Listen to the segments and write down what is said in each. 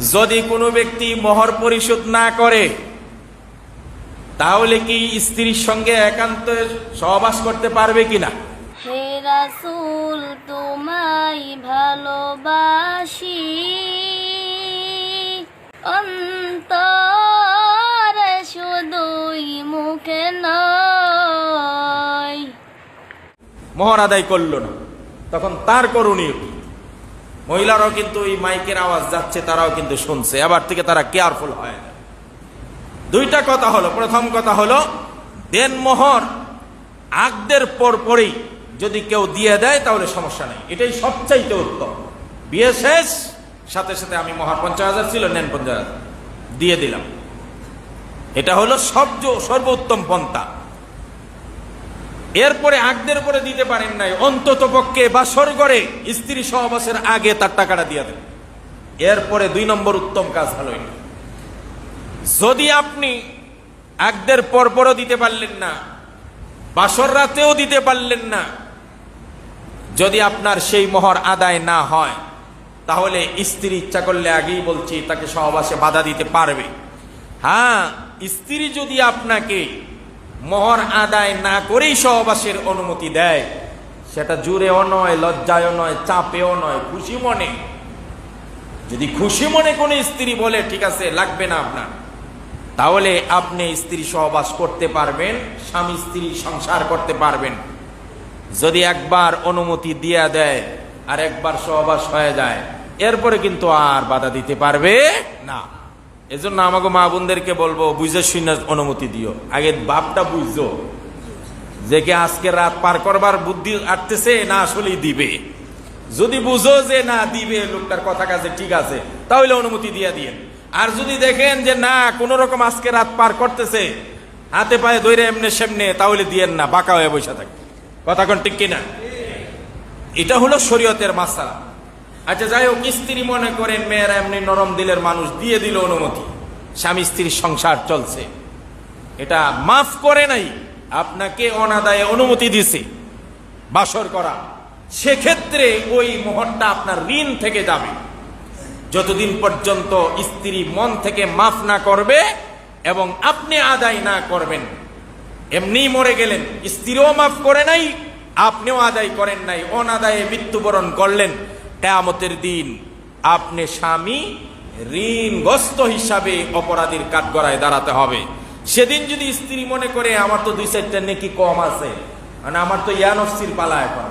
যদি কোনো ব্যক্তি মোহর পরিশোধ না করে তাহলে কি স্ত্রীর সঙ্গে একান্ত সহবাস করতে পারবে কিনা? হে রাসূল তোমায় ভালোবাসি। অন্তরে শুধুই মুখে নয়। মোহর আদায় করল না তখন তার করণীয় কি? মহিলারাও কিন্তু এই মাইকের আওয়াজ যাচ্ছে, তারাও কিন্তু শুনছে। আবার থেকে তারা কেয়ারফুল হয় না। দুইটা কথা হলো। প্রথম কথা হলো, দেন মোহর আগদের পর পরেই যদি কেউ দিয়ে দেয়, তাহলে সমস্যা নেই। এটাই সবচাইতে উত্তম। বিয়ে শেষ, সাথে সাথে আমি মহার পঞ্চাশ হাজার ছিল, নেন পঞ্চাশ হাজার। দিয়ে দিলাম। এটা হলো সবজ সর্বোত্তম পন্থা। এরপরে আগদের পরে দিতে পারেন নাই। অন্তত পক্ষে বাসর করে স্ত্রী সহবাসের আগে তার টাকাটা দিয়ে দেন। এরপরে দুই নম্বর উত্তম কাজ এটা। যদি আপনি আগদের পর পরও দিতে পারলেন না, বাসর রাতেও দিতে পারলেন না, যদি আপনার সেই মোহর আদায় না হয়, তাহলে স্ত্রী ইচ্ছা করলে আগেই বলছি, তাকে সহবাসে বাধা দিতে পারবে। হ্যাঁ স্ত্রী যদি আপনাকে মোহর আদায় না করেই সহবাসের অনুমতি দেয়। সেটা জুড়েও নয়, লজ্জায়ও নয়, চাপেও নয় খুশি মনে। যদি খুশি মনে কোনো স্ত্রী বলে, ঠিক আছে, লাগবে না আপনার। তাহলে আপনি স্ত্রী সহবাস করতে পারবেন, স্বামী স্ত্রী সংসার করতে পারবেন। যদি একবার অনুমতি দিয়া দেয় আর একবার সহবাস হয়ে যায়, এরপরে কিন্তু আর বাধা দিতে পারবে না। এজন্য আমাকে মা বোনদেরকে বলব, বুঝে শুনে অনুমতি দিও। আগে বাপটা বুঝছ যে কি আজকে রাত পার করবার বুদ্ধি আটতেছে, না আসলেই দিবে। যদি বুঝো যে না দিবে, লোকটার কথা কাছে ঠিক আছে, তাহলে অনুমতি দিয়ে দিয়ে আর যদি দেখেন যে না, কোন রকম আজকে রাত পার করতেছে, হাতে পায়ে দৈরে এমনে সেমনে, তাহলে দিয়েন না, বাঁকা হয়ে বসে থাকে। কথা কোন ঠিক কিনা? এটা হলো শরীয়তের মাসালা। আচ্ছা যাই হোক স্ত্রী মনে করেন মেয়েরা এমনি নরম দিলের মানুষ, দিয়ে দিল অনুমতি। স্বামী স্ত্রীর সংসার চলছে। এটা মাফ করে নাই, আপনাকে অনাদায়ে অনুমতি দিছে। বাসর করা। সেক্ষেত্রে ওই মোহরটা আপনার ঋণ থেকে যাবে। যতদিন পর্যন্ত স্ত্রী মন থেকে মাফ না করবে এবং আপনি আদায় না করবেন এমনি মরে গেলেন, স্ত্রীও মাফ করে নাই, আপনিও আদায় করেন নাই, অনাদায়ে মৃত্যুবরণ করলেন কেয়ামতের দিন আপনি স্বামী ঋণগ্রস্ত হিসাবে অপরাধীর কাঠগড়ায় দাঁড়াতে হবে। সেদিন যদি স্ত্রী মনে করে, আমার তো দুই চারটা নেকি কম আছে মানে আমার তো ইয়ানফসির পালা এখন।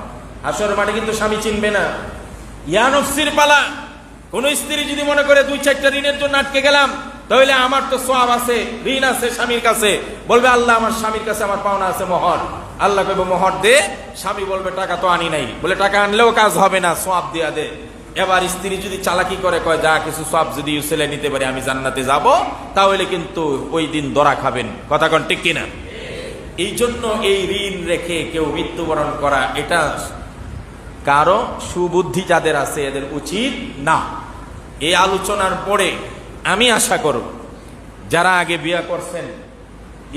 আসর মাঠে কিন্তু স্বামী চিনবে না। ইয়ানফসির পালা, কোন স্ত্রী যদি মনে করে, দুই চারটা ঋণের জন্য আটকে গেলাম তাহলে আমার তো সব আছে, ঋণ আছে স্বামীর কাছে। বলবে, আল্লাহ, আমার স্বামীর কাছে আমার পাওনা আছে, মহর। আল্লাহ কইবে, মোহর দে। স্বামী বলবে, টাকা তো আনি নাই। বলে, টাকা আনলেও কাজ হবে না সব দিয়া দে। এবার স্ত্রী যদি চালাকি করে, কয়, যা কিছু সব যদি ছেলে নিতে পারে, আমি জান্নাতে যাব, তাহলে কিন্তু ওই দিন দরা খাবেন। কথা কন ঠিক কিনা? এই জন্য এই ঋণ রেখে কেউ মৃত্যুবরণ করা, এটা কারও সুবুদ্ধি যাদের আছে, এদের উচিত না। এই আলোচনার পরে আমি আশা করব, যারা আগে বিয়ে করছেন,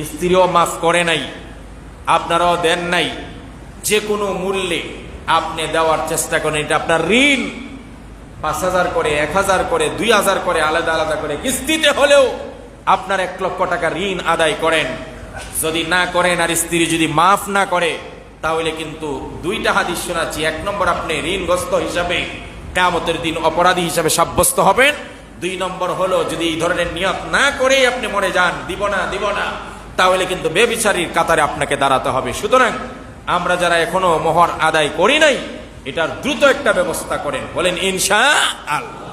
স্ত্রীও মাফ করে নাই, আপনারাও দেন নাই যে কোনো মূল্যে আপনি দেওয়ার চেষ্টা করেন, এটা আপনার ঋণ। পাঁচ হাজার করে, এক হাজার করে, দুই হাজার করে, আলাদা আলাদা করে, কিস্তিতে হলেও আপনার এক লক্ষ টাকা ঋণ আদায় করেন। যদি না করেন আর স্ত্রী যদি মাফ না করে, তাহলে কিন্তু দুইটা হাদিস শোনাচ্ছি। এক নম্বর, আপনি ঋণগ্রস্ত হিসাবে কামতের দিন অপরাধী হিসাবে সাব্যস্ত হবেন। দুই নম্বর হলো, যদি এই ধরনের নিয়ত না করেই আপনি মরে যান, দিব না দিব না, তাহলে কিন্তু বেবিচারীর কাতারে আপনাকে দাঁড়াতে হবে। সুতরাং আমরা যারা এখনও মোহর আদায় করি নাই, এটার দ্রুত একটা ব্যবস্থা করেন। বলেন, ইনশা আল্লাহ।